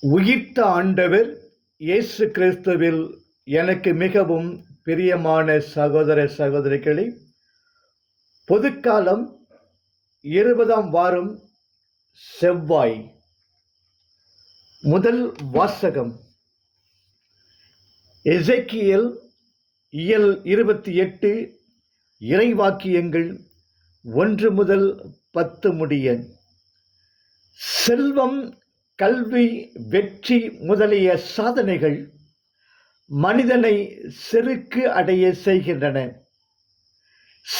உயிர்த்த ஆண்டவர் இயேசு கிறிஸ்துவில் எனக்கு மிகவும் பிரியமான சகோதர சகோதரிகளே பொதுக்காலம் இருபதாம் வாரம் செவ்வாய். முதல் வாசகம். எசேக்கியேல் இயல் இருபத்தி எட்டு இறைவாக்கியங்கள் ஒன்று முதல் பத்து முடிய. செல்வம் கல்வி வெற்றி முதலிய சாதனைகள் மனிதனை செருக்கு அடைய செய்கின்றன.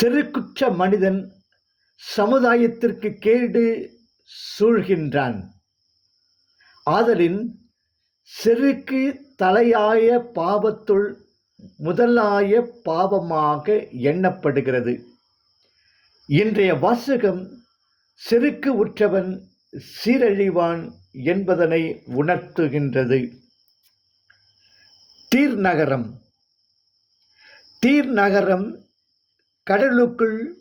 செருக்குற்ற மனிதன் சமுதாயத்திற்கு கேடு சூழ்கின்றான். ஆதலின் செருக்கு தலையாய பாவத்துள் முதலாய பாவமாக எண்ணப்படுகிறது. இன்றைய வாசகம் செருக்கு உற்றவன் சீரழிவான் என்பதனை உணர்த்துகின்றது. தீர் நகரம் தீர் நகரம் கடலுக்குள்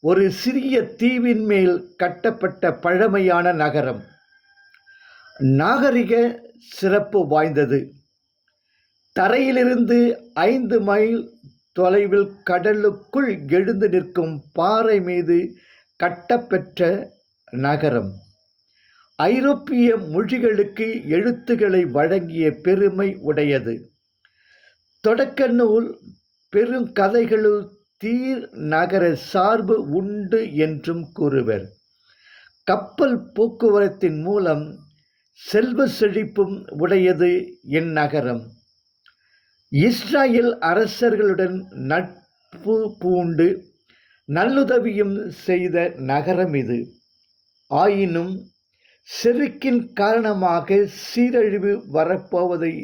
ஒரு சிறிய தீவின் மேல் கட்டப்பட்ட பழமையான நகரம். நாகரிக சிறப்பு வாய்ந்தது. தரையிலிருந்து ஐந்து மைல் தொலைவில் கடலுக்குள் எழுந்து நிற்கும் பாறை மீது கட்டப்பெற்ற நகரம். ஐரோப்பிய மொழிகளுக்கு எழுத்துக்களை வழங்கிய பெருமை உடையது. தொடக்க நூல் பெருங்கதைகளுள் தீர் நகர சார்பு உண்டு என்றும் கூறுவர். கப்பல் போக்குவரத்தின் மூலம் செல்வ செழிப்பும் உடையது இந்நகரம் இஸ்ராயேல் அரசர்களுடன் நட்பு பூண்டு நல்லுதவியும் செய்த நகரம் இது. ஆயினும் செருக்கின் காரணமாக சீரழிவு வரப்போவதை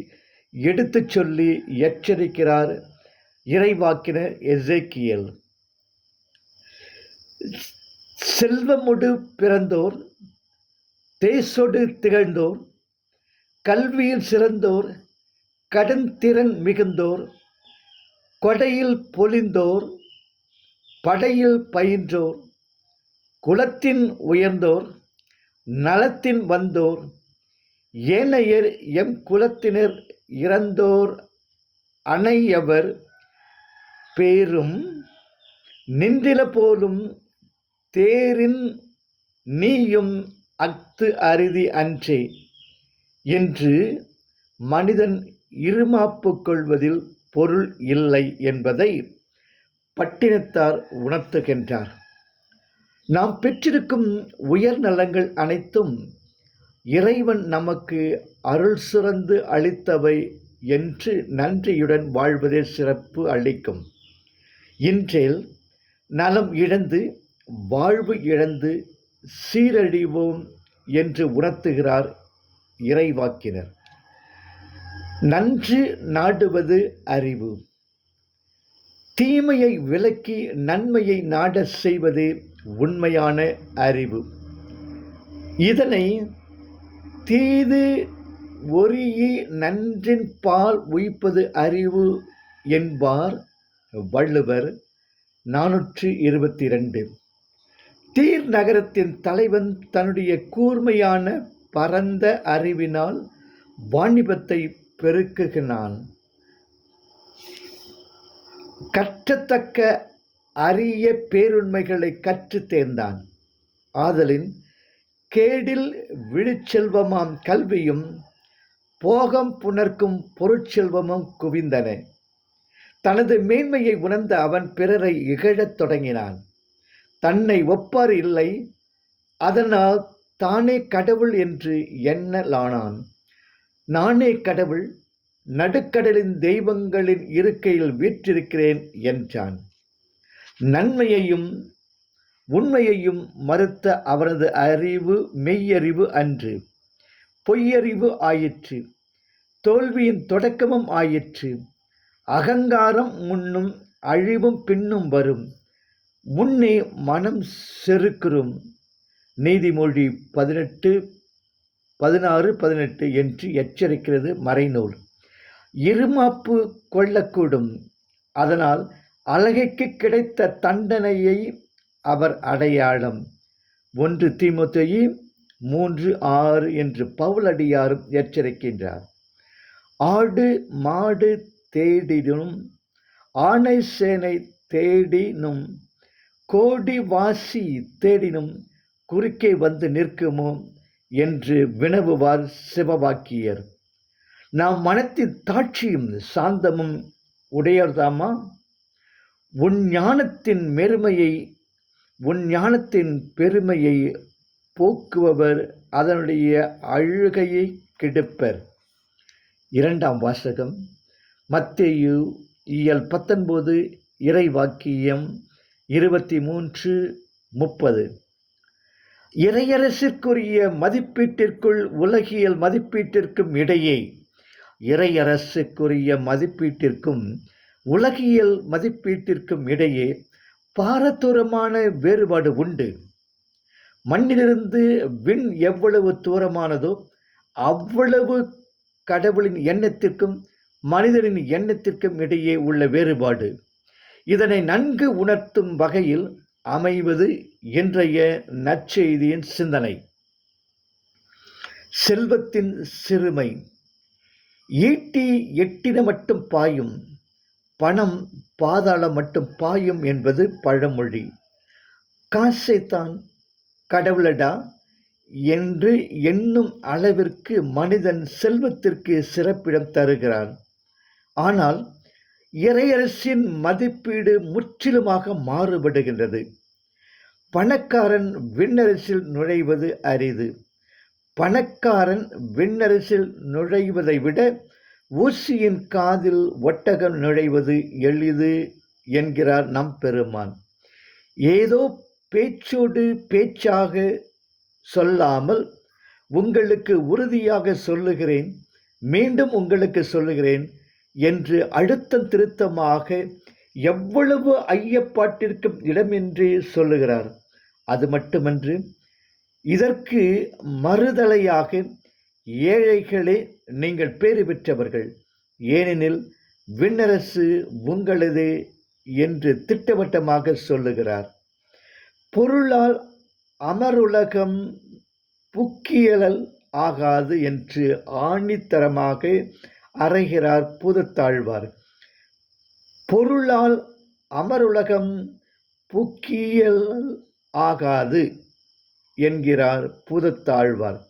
எடுத்துச் சொல்லி எச்சரிக்கிறார் இறைவாக்கின எசேக்கியல். செல்வமுடு பிறந்தோர் தேசொடு திகழ்ந்தோர் கல்வியில் சிறந்தோர் கடுந்திறன் மிகுந்தோர் கொடையில் பொலிந்தோர் படையில் பயின்றோர் குலத்தின் உயர்ந்தோர் நலத்தின் வந்தோர் ஏனையர் எம் குலத்தினர் இறந்தோர் அணையவர் பேரும் நிந்தில போலும் தேரின் நீயும் அத்து அரிதி அன்றே என்று மனிதன் இருமாப்பு கொள்வதில் பொருள் இல்லை என்பதை பட்டினத்தார் உணர்த்துகின்றார். நாம் பெற்றிருக்கும் உயர் நலங்கள் அனைத்தும் இறைவன் நமக்கு அருள் சிறந்து அளித்தவை என்று நன்றியுடன் வாழ்வதே சிறப்பு அளிக்கும். இன்றேல் நலம் இழந்து வாழ்வு இழந்து சீரழிவோம் என்று உணர்த்துகிறார் இறைவாக்கினர். நன்று நாடுவது அறிவு. தீமையை விலக்கி நன்மையை நாடச் செய்வது உண்மையான அறிவு. இதனை தீது ஒரியி நன்றின் பால் உயிப்பது அறிவு என்பார் வள்ளுவர் நானூற்றி இருபத்தி ரெண்டு தீர் நகரத்தின் தலைவன் தன்னுடைய கூர்மையான பரந்த அறிவினால் வாணிபத்தை பெருக்குகிறான் கற்றத்தக்க அரிய பேருண்மைகளை கற்றுத் தேர்ந்தான். ஆதலின் கேடில் விழிச்செல்வமாம் கல்வியும் போகம் புணர்க்கும் பொருட்செல்வமும் குவிந்தன. தனது மேன்மையை உணர்ந்த அவன் பிறரை இகழத் தொடங்கினான். தன்னை ஒப்பார் இல்லை அதனால் தானே கடவுள் என்று எண்ணலானான். நானே கடவுள் நடுக்கடலின் தெய்வங்களின் இருக்கையில் வீற்றிருக்கிறேன் என்றான். நன்மையையும் உண்மையையும் மறுத்த அவனது அறிவு மெய்யறிவு அன்று. பொய்யறிவு ஆயிற்று. தோல்வியின் தொடக்கமும் ஆயிற்று. அகங்காரம் முன்னும் அழிவும் பின்னும் வரும். முன்னே மனம் செருக்குறும். நீதிமொழி பதினெட்டு பதினாறு பதினெட்டு என்று எச்சரிக்கிறது மறைநூல். இருமாப்பு கொள்ளக்கூடும். அதனால் அழகைக்கு கிடைத்த தண்டனையை அவர் அடையாளம். ஒன்று திமுத்தையி மூன்று ஆறு என்று பவுலடியாரும் எச்சரிக்கின்றார். ஆடு மாடு தேடினும் ஆணை சேனை தேடினும் கோடி வாசி தேடினும் குறுக்கே வந்து நிற்குமோ என்று வினவுவார் சிவவாக்கியர் நாம் மனத்தின் தாட்சியும் சாந்தமும் உடையர்தாமா உன் ஞானத்தின் மெருமையை உன் ஞானத்தின் பெருமையை போக்குபவர் அதனுடைய அழுகையை கெடுப்பர். இரண்டாம் வாசகம் மத்தேயு இயல் பத்தொன்பது இறை வாக்கியம் இருபத்தி மூன்று முப்பது. இறையரசிற்குரிய மதிப்பீட்டிற்குள் உலகியல் மதிப்பீட்டிற்கும் இடையே இறையரசுக்குரிய மதிப்பீட்டிற்கும் உலகியல் மதிப்பீட்டிற்கும் இடையே பாரதூரமான வேறுபாடு உண்டு. மண்ணிலிருந்து விண் எவ்வளவு தூரமானதோ அவ்வளவு கடவுளின் எண்ணத்திற்கும் மனிதனின் எண்ணத்திற்கும் இடையே உள்ள வேறுபாடு. இதனை நன்கு உணர்த்தும் வகையில் அமைவது இன்றைய நற்செய்தியின் சிந்தனை. செல்வத்தின் சிறுமை. ஈட்டி எட்டின மட்டும் பாயும் பணம் பாதாளம் மட்டும் பாயும் என்பது பழமொழி. காசைத்தான் கடவுளடா என்று எண்ணும் அளவிற்கு மனிதன் செல்வத்திற்கு சிறப்பிடம் தருகிறான். ஆனால் இறையரசின் மதிப்பீடு முற்றிலுமாக மாறுபடுகின்றது. பணக்காரன் விண்ணரசில் நுழைவது அரிது. பணக்காரன் விண்ணரசில் நுழைவதை விட ஊசியின் காதில் ஒட்டகம் நுழைவது எளிது என்கிறார் நம் பெருமான். ஏதோ பேச்சோடு பேச்சாக சொல்லாமல் உங்களுக்கு உறுதியாக சொல்லுகிறேன் மீண்டும் உங்களுக்கு சொல்லுகிறேன் என்று அழுத்தம் திருத்தமாக எவ்வளவு ஐயப்பாட்டிற்கும் இடமின்றி சொல்லுகிறார். அது மட்டுமன்று இதற்கு மறுதலையாக ஏழைகளே நீங்கள் பேறு பெற்றவர்கள். ஏனெனில் விண்ணரசு உங்களது என்று திட்டவட்டமாக சொல்லுகிறார். பொருளால் அமருலகம் புக்கியலல் ஆகாது என்று ஆணித்தரமாக அறைகிறார் புதத்தாழ்வார். பொருளால் அமருலகம் புக்கியல் ஆகாது என்கிறார் புதத்தாழ்வார்.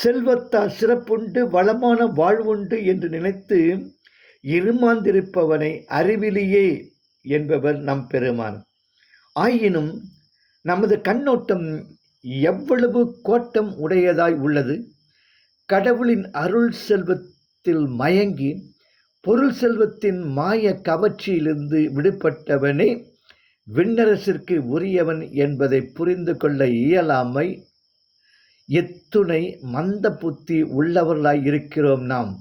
செல்வத்தால் சிறப்புண்டு வளமான வாழ்வுண்டு என்று நினைத்து இருமாந்திருப்பவனை அறிவிலியே என்பவர் நம் பெருமான். ஆயினும் நமது கண்ணோட்டம் எவ்வளவு கோட்டம் உடையதாய் உள்ளது. கடவுளின் அருள் செல்வத்தில் மயங்கி பொருள் செல்வத்தின் மாய கவர்ச்சியிலிருந்து விடுபட்டவனே விண்ணரசிற்கு உரியவன் என்பதை புரிந்து கொள்ள இயலாமை எத்துணை மந்த புத்தி உள்ளவர்களாய் இருக்கிறோம் நாம்.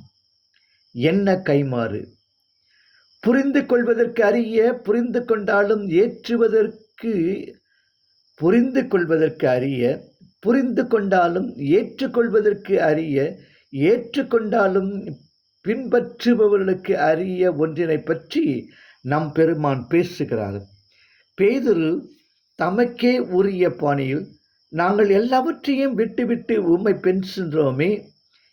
என்ன கைமாறு புரிந்து கொள்வதற்கு அறிய புரிந்து கொண்டாலும் ஏற்றுவதற்கு புரிந்து கொள்வதற்கு அறிய புரிந்து கொண்டாலும் ஏற்றுக்கொள்வதற்கு அறிய ஏற்றுக்கொண்டாலும் பின்பற்றுபவர்களுக்கு அறிய ஒன்றினை பற்றி நம் பெருமான் பேசுகிறார். பேதுரு தமக்கே உரிய பாணியில் நாங்கள் எல்லாவற்றையும் விட்டுவிட்டு உம்மை பென்கின்றோமே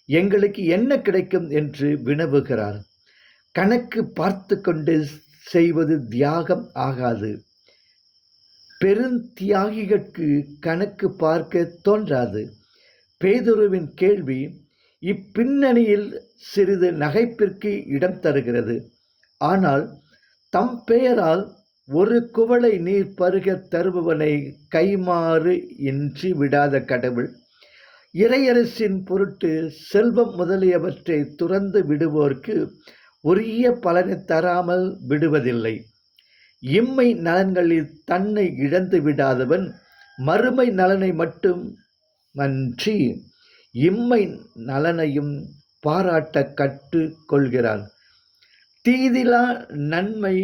எங்களுக்கு என்ன கிடைக்கும் என்று வினவுகிறார். கணக்கு பார்த்து கொண்டு செய்வது தியாகம் ஆகாது. பெருந்தியாகிகளுக்கு கணக்கு பார்க்க தோன்றாது. பேதுருவின் கேள்வி இப்பின்னணியில் சிறிது நகைப்பிற்கு இடம் தருகிறது. ஆனால் தம் பெயரால் ஒரு குவளை நீர் பருக தருபவனை கைமாறு இன்றி விடாத கடவுள். இறையரசின் பொருட்டு செல்வம் முதலியவற்றை துறந்து விடுவோர்க்கு உரிய பலனை தராமல் விடுவதில்லை. இம்மை நலன்களில் தன்னை இழந்து விடாதவன் மறுமை நலனை மட்டும் அன்றி இம்மை நலனையும் பாராட்ட கற்று கொள்கிறான். தீதிலா நன்மை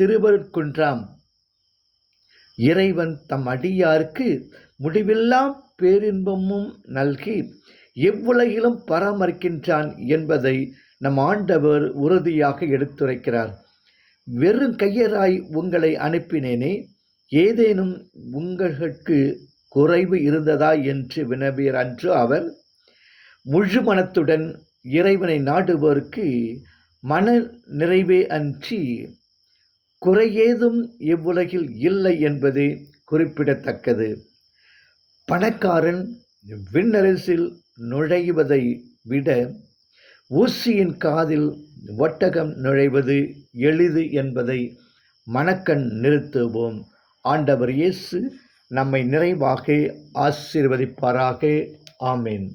திருவருட்குன்றாம் இறைவன் தம் அடியாருக்கு முடிவில்லா பேரின்பமும் நல்கி எவ்வுலகிலும் பராமரிக்கின்றான் என்பதை நம் ஆண்டவர் உறுதியாக எடுத்துரைக்கிறார். வெறும் கையராய் உங்களை அனுப்பினேனே ஏதேனும் உங்களுக்கு குறைவு இருந்ததா என்று வினவியர் அன்று அவர் முழு மனத்துடன் இறைவனை நாடுவோருக்கு மன நிறைவே அன்றி குறையேதும் இவ்வுலகில் இல்லை என்பது குறிப்பிடத்தக்கது. பணக்காரன் விண்ணரசில் நுழைவதை விட ஊசியின் காதில் ஒட்டகம் நுழைவது எளிது என்பதை மணக்கண் நிறுத்துவோம். ஆண்டவர் இயேசு நம்மை நிறைவாக ஆசீர்வதிப்பாராக. ஆமேன்.